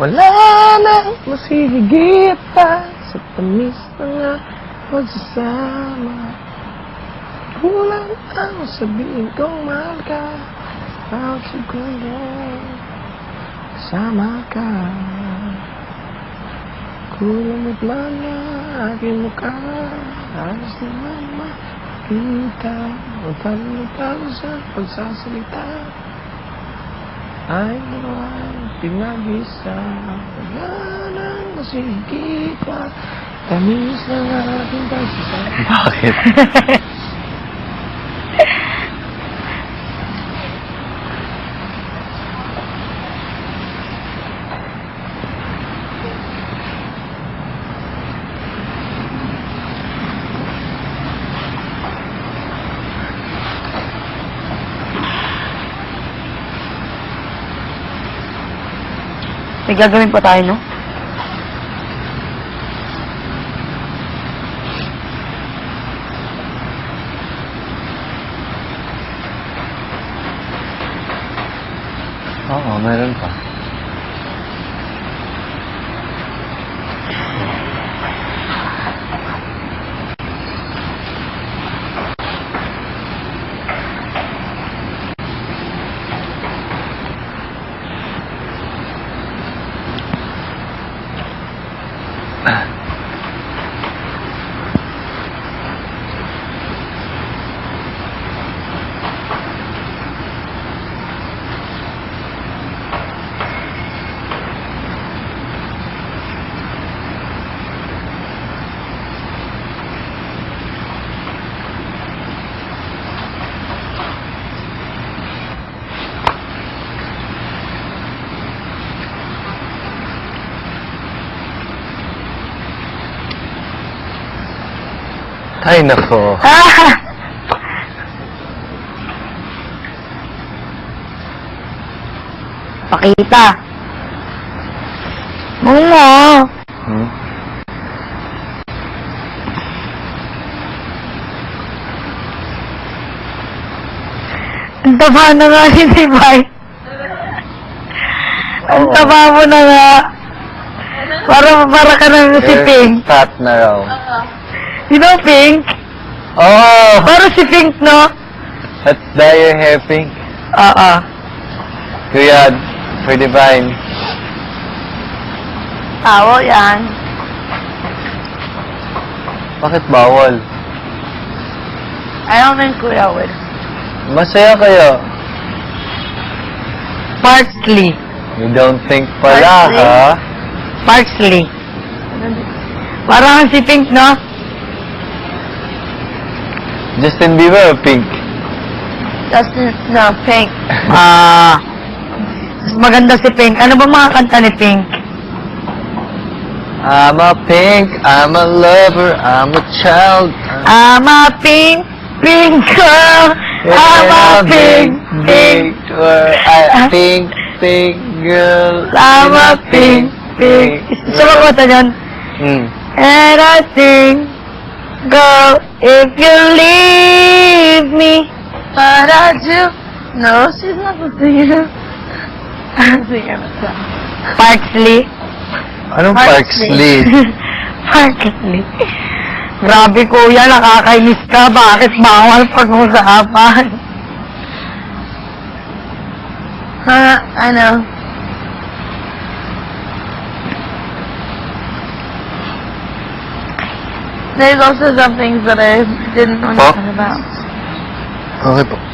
Wala na, masih higit pa Sa tamis na nga magsasama Kulang ang sabihin kong mahal ka At siguro kasama ka Kulang mo plana aking mukha Alas na mama Ka lumitaw sa pagsasalita. Ay, naman, pinag-isa Wala nang masigit pa Tamis ng aking pagsasama Bakit? May gagawin pa tayo, no? Oo, meron pa. Nah, Ay, nako. Ah! Pakita. Mga. Hmm? Ang taba na nga si Tibay. Ang Oo. taba mo na nga. Para, para ka na si Pink. Fat na raw. You know Pink? Oh! Para si Pink, no? Let's dye your hair pink. Oo. Kuya, for divine. Tao yan. Bakit bawal? I don't think Kuya would. Masaya kayo. Parsley. You don't think pala, Parsley. ha? Parsley. Parang si Pink, no? Justin Bieber or pink? Justin, no, Pink. Ah. maganda si Pink. Ano ba mga kanta ni Pink? I'm a pink, I'm a lover, I'm a child. I'm a pink, pink girl. I'm a pink, pink. girl. I pink, pink girl. I'm a pink, pink. Isa ba kota yun? Hmm. And I think, girl, if you leave me, what I do? No, she's not a singer. I'm singer Parsley. Anong Parksley? Parsley. Grabe kuya, nakakainis ka. Bakit bawal pag-usapan? Ha, ano? There's also some things that I didn't understand about. Oh, I'll